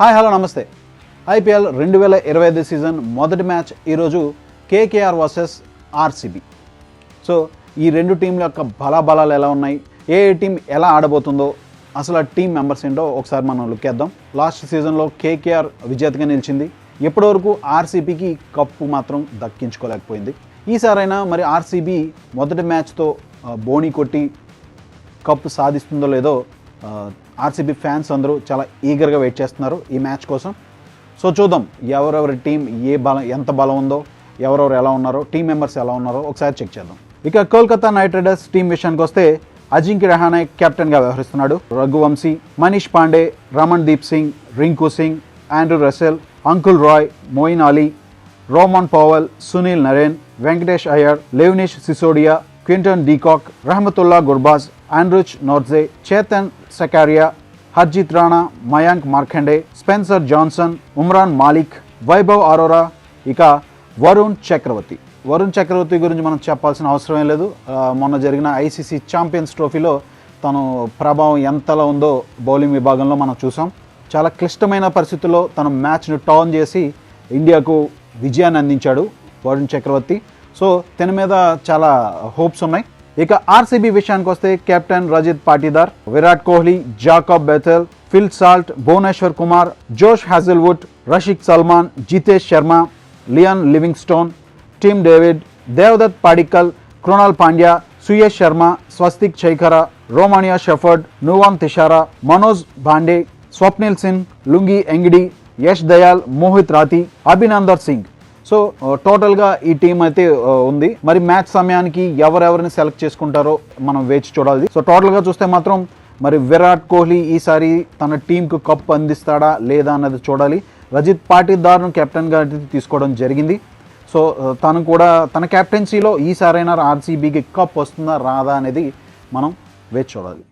Hi hello నమస్తే. IPL రెండు వేల ఇరవై ఐదు సీజన్ మొదటి మ్యాచ్ ఈరోజు కేకేఆర్ వర్సెస్ ఆర్సీబీ. సో ఈ రెండు టీంల యొక్క బలాబలాలు ఎలా ఉన్నాయి? ఏ టీం ఎలా ఆడబోతుందో అసలు ఆ టీం మెంబర్స్ ఏంటో ఒకసారి మనం లుక్ చేద్దాం. లాస్ట్ సీజన్లో కేకేఆర్ విజేతగా నిలిచింది. ఇప్పటివరకు ఆర్సీబీకి కప్పు మాత్రం దక్కించుకోలేకపోయింది. ఈసారైనా మరి ఆర్సీబీ మొదటి మ్యాచ్తో బోణి కొట్టి కప్పు సాధిస్తుందో లేదో ఆర్సీబీ ఫ్యాన్స్ అందరూ చాలా ఈగర్గా వెయిట్ చేస్తున్నారు ఈ మ్యాచ్ కోసం. సో చూద్దాం ఎవరెవరి టీం ఏ బలం ఎంత బలం ఉందో ఎవరెవరు ఎలా ఉన్నారో టీం మెంబర్స్ ఎలా ఉన్నారో ఒకసారి చెక్ చేద్దాం. ఇక కోల్కతా నైట్ రైడర్స్ టీం విషయానికి వస్తే అజింక్య రహానే కెప్టెన్గా వ్యవహరిస్తున్నాడు. Raghuvanshi Manish Pandey Ramandeep Singh Rinku Singh Andre Russell Anukul Roy Moeen Ali Rovman Powell Sunil Narine Venkatesh Iyer Luvnith Sisodia Quinton de Kock Rahmanullah Gurbaz Anrich Nortje Chetan Sakariya Harshit Rana Mayank Markande Spencer Johnson Umran Malik Vaibhav Arora ఇక వరుణ్ చక్రవర్తి వరుణ్ చక్రవర్తి గురించి మనం చెప్పాల్సిన అవసరమే లేదు. మొన్న జరిగిన ICC champions ట్రోఫీలో తను ప్రభావం ఎంతలా ఉందో బౌలింగ్ విభాగంలో మనం చూసాం. చాలా క్లిష్టమైన పరిస్థితుల్లో తను మ్యాచ్ను టర్న్ చేసి ఇండియాకు విజయాన్ని అందించాడు వరుణ్ చక్రవర్తి సో తన మీద చాలా హోప్స్ ఉన్నాయి. ఇక ఆర్సీబీ విషయానికి వస్తే captain Rajat Patidar Virat Kohli Jacob Bethell Phil Salt Bhuvneshwar Kumar Josh Hazlewood Rasikh Salman Jitesh Sharma Liam Livingstone Tim David Devdutt Padikkal Krunal Pandya Suyash Sharma Swastik Chikara Romario Shepherd Nuwan Thushara Manoj Bande Swapnil Singh Lungi Ngidi Yash Dayal Mohit Rathee Abhinandan Singh so టోటల్గా ఈ team అయితే ఉంది. మరి match సమయానికి ఎవరెవరిని select చేసుకుంటారో మనం వేచి చూడాలి. సో టోటల్గా చూస్తే మాత్రం మరి విరాట్ కోహ్లీ ఈసారి తన టీంకు కప్ అందిస్తాడా లేదా అన్నది చూడాలి. రజిత్ పాటిదార్ను కెప్టెన్గా తీసుకోవడం జరిగింది. సో తను కూడా తన కెప్టెన్సీలో ఈసారైనా ఆర్సీబీకి కప్ వస్తుందా రాదా అనేది మనం వేచి చూడాలి.